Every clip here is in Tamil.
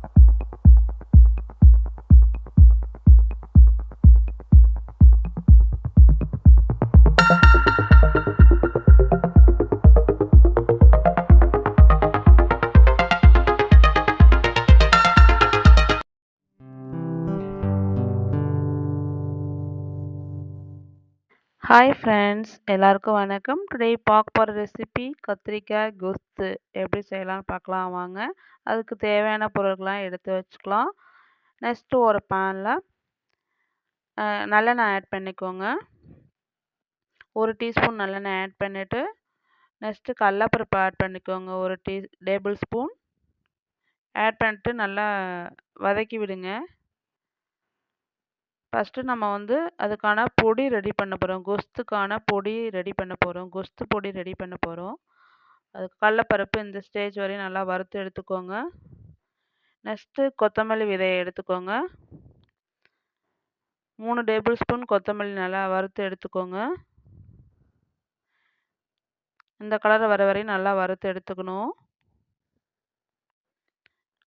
Thank you. ஹாய் ஃப்ரெண்ட்ஸ் எல்லாருக்கும் வணக்கம். டுடே பார்க்க போகிற ரெசிபி கத்திரிக்காய் குஸ்து எப்படி செய்யலாம்னு பார்க்கலாம். வாங்க. அதுக்கு தேவையான பொருட்கள்லாம் எடுத்து வச்சுக்கலாம். நெக்ஸ்ட்டு ஒரு பேனில் நல்லெண்ணெய் ஆட் பண்ணிக்கோங்க. ஒரு டீஸ்பூன் நல்லெண்ணெய் ஆட் பண்ணிவிட்டு நெக்ஸ்ட்டு கடலப்பருப்பு ஆட் பண்ணிக்கோங்க. ஒரு டீ டேபிள் ஸ்பூன். ஆட் பண்ணிட்டு நல்லா வதக்கி விடுங்க. ஃபஸ்ட்டு நம்ம வந்து அதுக்கான பொடி ரெடி பண்ண போகிறோம் கொஸ்துக்கான பொடி ரெடி பண்ண போகிறோம் கொஸ்து பொடி ரெடி பண்ண போகிறோம் அது கடலப்பருப்பு இந்த ஸ்டேஜ் வரையும் நல்லா வறுத்து எடுத்துக்கோங்க. நெக்ஸ்ட்டு கொத்தமல்லி விதையை எடுத்துக்கோங்க. மூணு டேபிள் ஸ்பூன் கொத்தமல்லி நல்லா வறுத்து எடுத்துக்கோங்க. இந்த கலர் வர வரையும் நல்லா வறுத்து எடுத்துக்கணும்.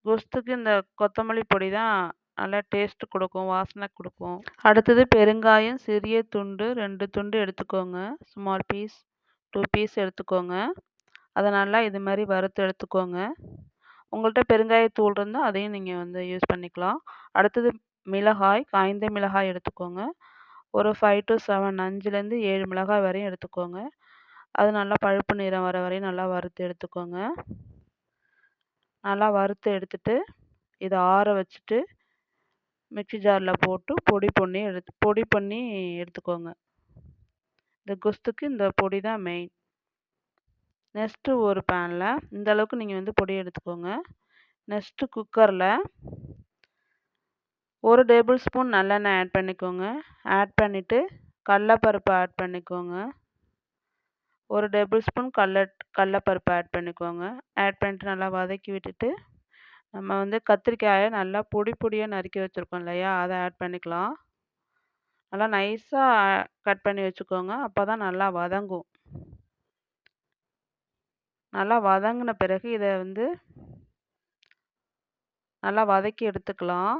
கொஸ்துக்கு இந்த கொத்தமல்லி பொடி தான் நல்லா டேஸ்ட் கொடுக்கும் வாசனை கொடுக்கும். அடுத்தது பெருங்காயம் சிறிய துண்டு ரெண்டு துண்டு எடுத்துக்கோங்க. ஸ்மால் பீஸ் டூ பீஸ் எடுத்துக்கோங்க. அதை நல்லா இது மாதிரி வறுத்து எடுத்துக்கோங்க. உங்கள்கிட்ட பெருங்காயத்தூள் இருந்தால் அதையும் நீங்கள் வந்து யூஸ் பண்ணிக்கலாம். அடுத்தது மிளகாய் காய்ந்த மிளகாய் எடுத்துக்கோங்க. ஒரு ஃபைவ் டு செவன் அஞ்சுலேருந்து ஏழு மிளகாய் வரையும் எடுத்துக்கோங்க. அது நல்லா பழுப்பு நிறம் வர வரையும் நல்லா வறுத்து எடுத்துக்கோங்க. நல்லா வறுத்து எடுத்துட்டு இதை ஆற வச்சுட்டு மிக்ஸி ஜாரில் போட்டு பொடி பண்ணி எடுத்து பொடி பண்ணி எடுத்துக்கோங்க. இந்த குஸ்துக்கு இந்த பொடி தான் மெயின் நெக்ஸ்ட்டு ஒரு பேனில் இந்த அளவுக்கு நீங்கள் வந்து பொடி எடுத்துக்கோங்க. நெக்ஸ்ட்டு குக்கரில் ஒரு டேபிள் ஸ்பூன் நல்லெண்ணெய் ஆட் பண்ணிக்கோங்க. ஆட் பண்ணிவிட்டு கடலப்பருப்பு ஆட் பண்ணிக்கோங்க. ஒரு டேபிள் ஸ்பூன் கடல கடலப்பருப்பு ஆட் பண்ணிக்கோங்க. ஆட் பண்ணிட்டு நல்லா வதக்கி விட்டுட்டு நம்ம வந்து கத்திரிக்காயை நல்லா பொடி பொடியாக நறுக்கி வச்சுருக்கோம் இல்லையா? அதை ஆட் பண்ணிக்கலாம். நல்லா நைஸாக கட் பண்ணி வச்சுக்கோங்க. அப்போ தான் நல்லா வதங்கும். நல்லா வதங்கின பிறகு இதை வந்து நல்லா வதக்கி எடுத்துக்கலாம்.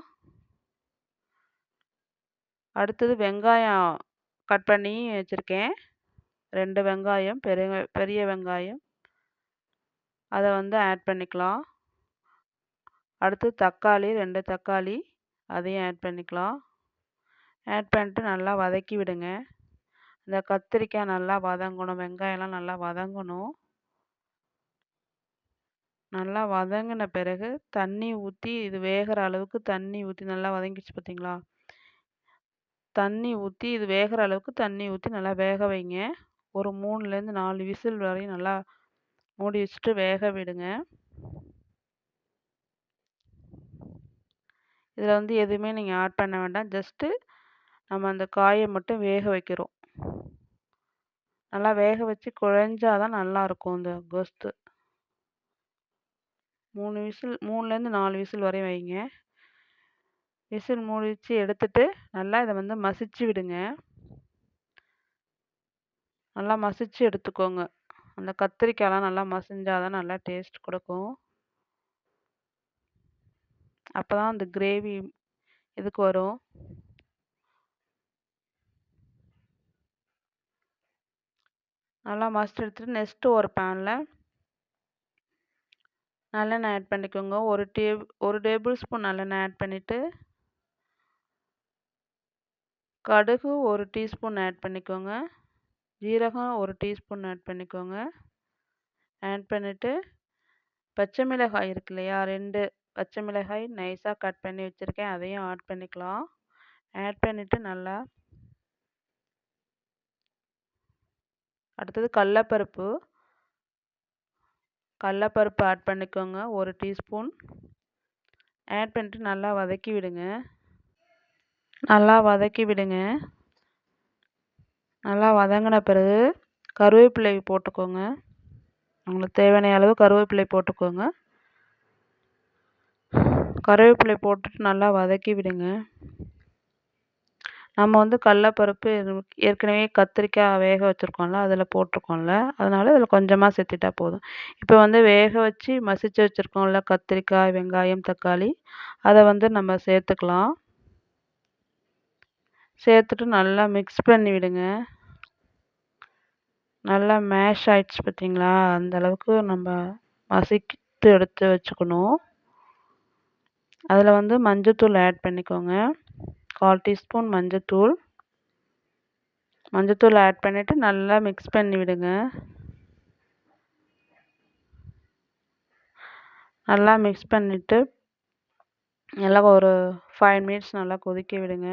அடுத்தது வெங்காயம் கட் பண்ணி வச்சுருக்கேன். ரெண்டு வெங்காயம் பெரிய பெரிய வெங்காயம். அதை வந்து ஆட் பண்ணிக்கலாம். அடுத்து தக்காளி ரெண்டு தக்காளி அதையும் ஆட் பண்ணிக்கலாம். ஆட் பண்ணிட்டு நல்லா வதக்கி விடுங்க. இந்த கத்திரிக்காய் நல்லா வதங்கணும் வெங்காயம்லாம் நல்லா வதங்கணும். நல்லா வதங்கின பிறகு தண்ணி ஊற்றி இது வேகிற அளவுக்கு தண்ணி ஊற்றி நல்லா வதங்கிடுச்சு பார்த்தீங்களா தண்ணி ஊற்றி இது வேகிற அளவுக்கு தண்ணி ஊற்றி நல்லா வேக வைங்க. ஒரு மூணுலேருந்து நாலு விசில் வரையும் நல்லா மூடி வச்சுட்டு வேக விடுங்க. இதில் வந்து எதுவுமே நீங்கள் ஆட் பண்ண வேண்டாம். ஜஸ்ட்டு நம்ம அந்த காயை மட்டும் வேக வைக்கிறோம். நல்லா வேக வச்சு குழஞ்சாதான் தான் நல்லாயிருக்கும் இந்த கோஸ்து மூணு விசில் மூணுலேருந்து நாலு விசில் வரையும் வைங்க. விசில் மூடிச்சு எடுத்துட்டு நல்லா இதை வந்து மசிச்சு விடுங்க. நல்லா மசிச்சு எடுத்துக்கோங்க. அந்த கத்திரிக்காயெலாம் நல்லா மசிஞ்சாதான் நல்லா டேஸ்ட் கொடுக்கும். அப்போ தான் அந்த கிரேவி இதுக்கு வரும்? நல்லா மஸ்ட் எடுத்துட்டு நெக்ஸ்ட்டு ஒரு பேனில் நல்லெண்ணெய் ஆட் பண்ணிக்கோங்க. ஒரு டே ஒரு டேபிள் ஸ்பூன் நல்லெண்ணெய் ஆட் பண்ணிவிட்டு கடுகு ஒரு டீஸ்பூன் ஆட் பண்ணிக்கோங்க. ஜீரகம் ஒரு டீஸ்பூன் ஆட் பண்ணிக்கோங்க. ஆட் பண்ணிவிட்டு பச்சை மிளகாய் இருக்கு இல்லையா ரெண்டு பச்சை மிளகாய் நைஸாக கட் பண்ணி வச்சுருக்கேன். அதையும் ஆட் பண்ணிக்கலாம். ஆட் பண்ணிவிட்டு நல்லா அடுத்தது கடலப்பருப்பு. கடலப்பருப்பு ஆட் பண்ணிக்கோங்க. ஒரு டீஸ்பூன். ஆட் பண்ணிட்டு நல்லா வதக்கி விடுங்க. நல்லா வதக்கி விடுங்க. நல்லா வதங்கின பிறகு கருவேப்பிலை போட்டுக்கோங்க. உங்களுக்கு தேவையான அளவு கருவேப்பிலை போட்டுக்கோங்க. கருவேப்பிலை போட்டுட்டு நல்லா வதக்கி விடுங்க. நம்ம வந்து கடலப்பருப்பு ஏற்கனவே கத்திரிக்காய் வேக வச்சுருக்கோம்ல அதில் போட்டிருக்கோம்ல அதனால் இதில் கொஞ்சமாக சேர்த்துட்டா போதும். இப்போ வந்து வேக வச்சு மசிச்சு வச்சுருக்கோம்ல கத்திரிக்காய் வெங்காயம் தக்காளி அதை வந்து நம்ம சேர்த்துக்கலாம். சேர்த்துட்டு நல்லா மிக்ஸ் பண்ணி விடுங்க. நல்லா மேஷ் ஆயிடுச்சு பார்த்தீங்களா அந்த அளவுக்கு நம்ம மசித்து எடுத்து வச்சுக்கணும். அதில் வந்து மஞ்சத்தூள் ஆட் பண்ணிக்கோங்க. கால் டீஸ்பூன் மஞ்சத்தூள் மஞ்சத்தூள் ஆட் பண்ணிவிட்டு நல்லா மிக்ஸ் பண்ணி விடுங்க. நல்லா மிக்ஸ் பண்ணிவிட்டு நல்லா ஒரு ஃபைவ் மினிட்ஸ் நல்லா கொதிக்க விடுங்க.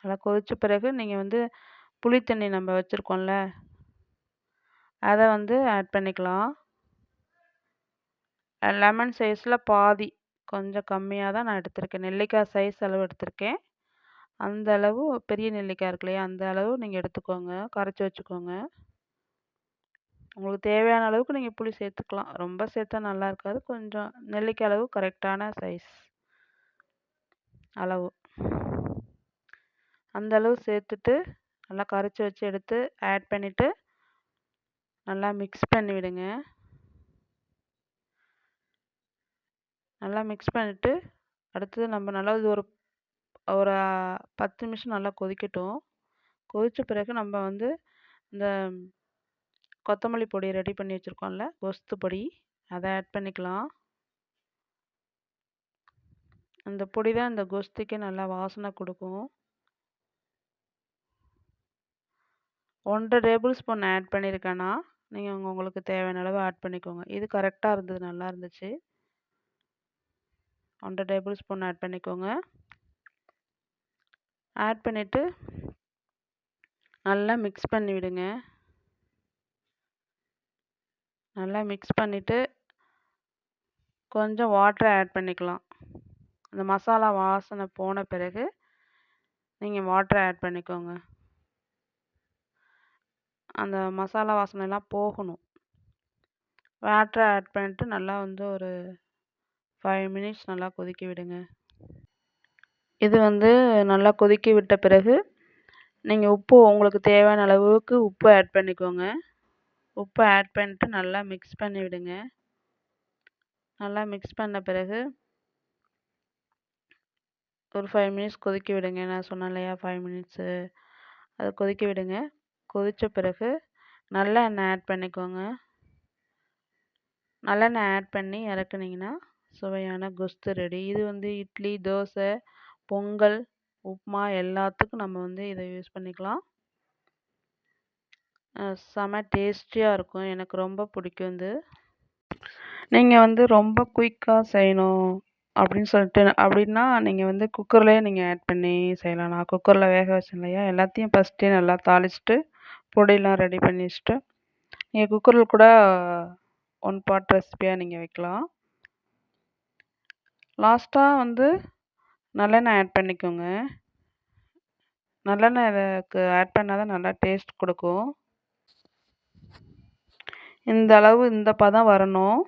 நல்லா கொதித்த பிறகு நீங்கள் வந்து புளி தண்ணி நம்ம வச்சுருக்கோம்ல அதை வந்து ஆட் பண்ணிக்கலாம். லெமன் சைஸில் பாதி. கொஞ்சம் கம்மியாக தான் நான் எடுத்திருக்கேன். நெல்லிக்காய் சைஸ் அளவு எடுத்திருக்கேன். அந்த அளவு பெரிய நெல்லிக்காய் இருக்கு இல்லையா அந்த அளவு நீங்கள் எடுத்துக்கோங்க. கரைச்சி வச்சுக்கோங்க. உங்களுக்கு தேவையான அளவுக்கு நீங்கள் புளி சேர்த்துக்கலாம். ரொம்ப சேர்த்தா நல்லா இருக்காது. கொஞ்சம் நெல்லிக்காய் அளவு கரெக்டான சைஸ் அளவு. அந்த அளவு சேர்த்துட்டு நல்லா கரைச்சி வச்சு எடுத்து ஆட் பண்ணிவிட்டு நல்லா மிக்ஸ் பண்ணி விடுங்க நல்லா மிக்ஸ் பண்ணிவிட்டு அடுத்தது நம்ம நல்லா இது ஒரு ஒரு பத்து நிமிஷம் நல்லா கொதிக்கட்டும். கொதித்த பிறகு நம்ம வந்து இந்த கொத்தமல்லி பொடி ரெடி பண்ணி வச்சுருக்கோம்ல கொஸ்து பொடி அதை ஆட் பண்ணிக்கலாம். அந்த பொடி தான் இந்த கொஸ்துக்கு நல்லா வாசனை கொடுக்கும். ஒன்றரை டேபிள் ஸ்பூன் ஆட் பண்ணியிருக்கேன்னா நீங்கள் உங்களுக்கு தேவையான அளவு ஆட் பண்ணிக்கோங்க. இது கரெக்டாக இருந்தது நல்லா இருந்துச்சு. ஒன்றரை டேபிள் ஸ்பூன் ஆட் பண்ணிக்கோங்க. ஆட் பண்ணிவிட்டு நல்லா மிக்ஸ் பண்ணி விடுங்க. நல்லா மிக்ஸ் பண்ணிவிட்டு கொஞ்சம் வாட்டரை ஆட் பண்ணிக்கலாம். அந்த மசாலா வாசனை போன பிறகு நீங்கள் வாட்டரை ஆட் பண்ணிக்கோங்க. அந்த மசாலா வாசனைலாம் போகணும். வாட்டரை ஆட் பண்ணிட்டு நல்லா வந்து ஒரு ஃபைவ் மினிட்ஸ் நல்லா கொதிக்க விடுங்க. இது வந்து நல்லா கொதிக்க விட்ட பிறகு நீங்கள் உப்பு உங்களுக்கு தேவையான அளவுக்கு உப்பு ஆட் பண்ணிக்கோங்க. உப்பு ஆட் பண்ணிட்டு நல்லா மிக்ஸ் பண்ணி விடுங்க. நல்லா மிக்ஸ் பண்ண பிறகு ஒரு ஃபைவ் மினிட்ஸ் கொதிக்க விடுங்க. நான் சொன்னேன் இல்லையா ஃபைவ் மினிட்ஸு அதை கொதிக்க விடுங்க. கொதித்த பிறகு நல்லெண்ணெய் ஆட் பண்ணிக்கோங்க. நல்லெண்ணெய் ஆட் பண்ணி இறக்குனீங்கன்னா சுவையான குஸ்து ரெடி இது வந்து இட்லி தோசை பொங்கல் உப்புமா எல்லாத்துக்கும் நம்ம வந்து இதை யூஸ் பண்ணிக்கலாம். செம டேஸ்டியாக இருக்கும். எனக்கு ரொம்ப பிடிக்கும் இது. நீங்கள் வந்து ரொம்ப குயிக்காக செய்யணும் அப்படின்னு சொல்லிட்டு அப்படின்னா நீங்கள் வந்து குக்கர்லேயே நீங்கள் ஆட் பண்ணி செய்யலாம். நான் குக்கரில் வேக வச்சேன் இல்லையா? எல்லாத்தையும் ஃபஸ்ட்டே நல்லா தாளிச்சிட்டு பொடியெலாம் ரெடி பண்ணி வச்சுட்டு நீங்கள் குக்கரில் கூட ஒன் பார்ட் ரெசிபியாக நீங்கள் வைக்கலாம். லாஸ்ட்டாக வந்து நல்லெண்ணெய் ஆட் பண்ணிக்கோங்க. நல்லெண்ணெய் இதுக்கு ஆட் பண்ணால் தான் நல்லா டேஸ்ட் கொடுக்கும். இந்த அளவு இந்த பதம் வரணும்.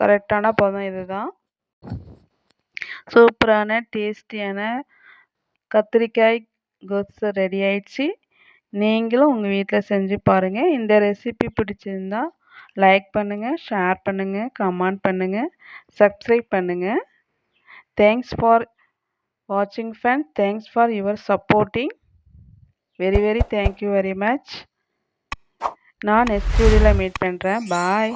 கரெக்டான பதம் இதுதான். சூப்பரான டேஸ்டியான கத்திரிக்காய் கொத்து ரெடி ஆயிடுச்சு. நீங்களும் உங்கள் வீட்டில் செஞ்சு பாருங்கள் இந்த ரெசிபி பிடிச்சிருந்தா லைக் பண்ணுங்கள் ஷேர் பண்ணுங்கள் கமெண்ட் பண்ணுங்கள் சப்ஸ்கிரைப் பண்ணுங்கள் தேங்க்ஸ் ஃபார் வாட்சிங் fan thanks for your supporting very very thank you very much நான் நெக்ஸ்ட் வீடியோவில் மீட் பண்ணுறேன் பாய்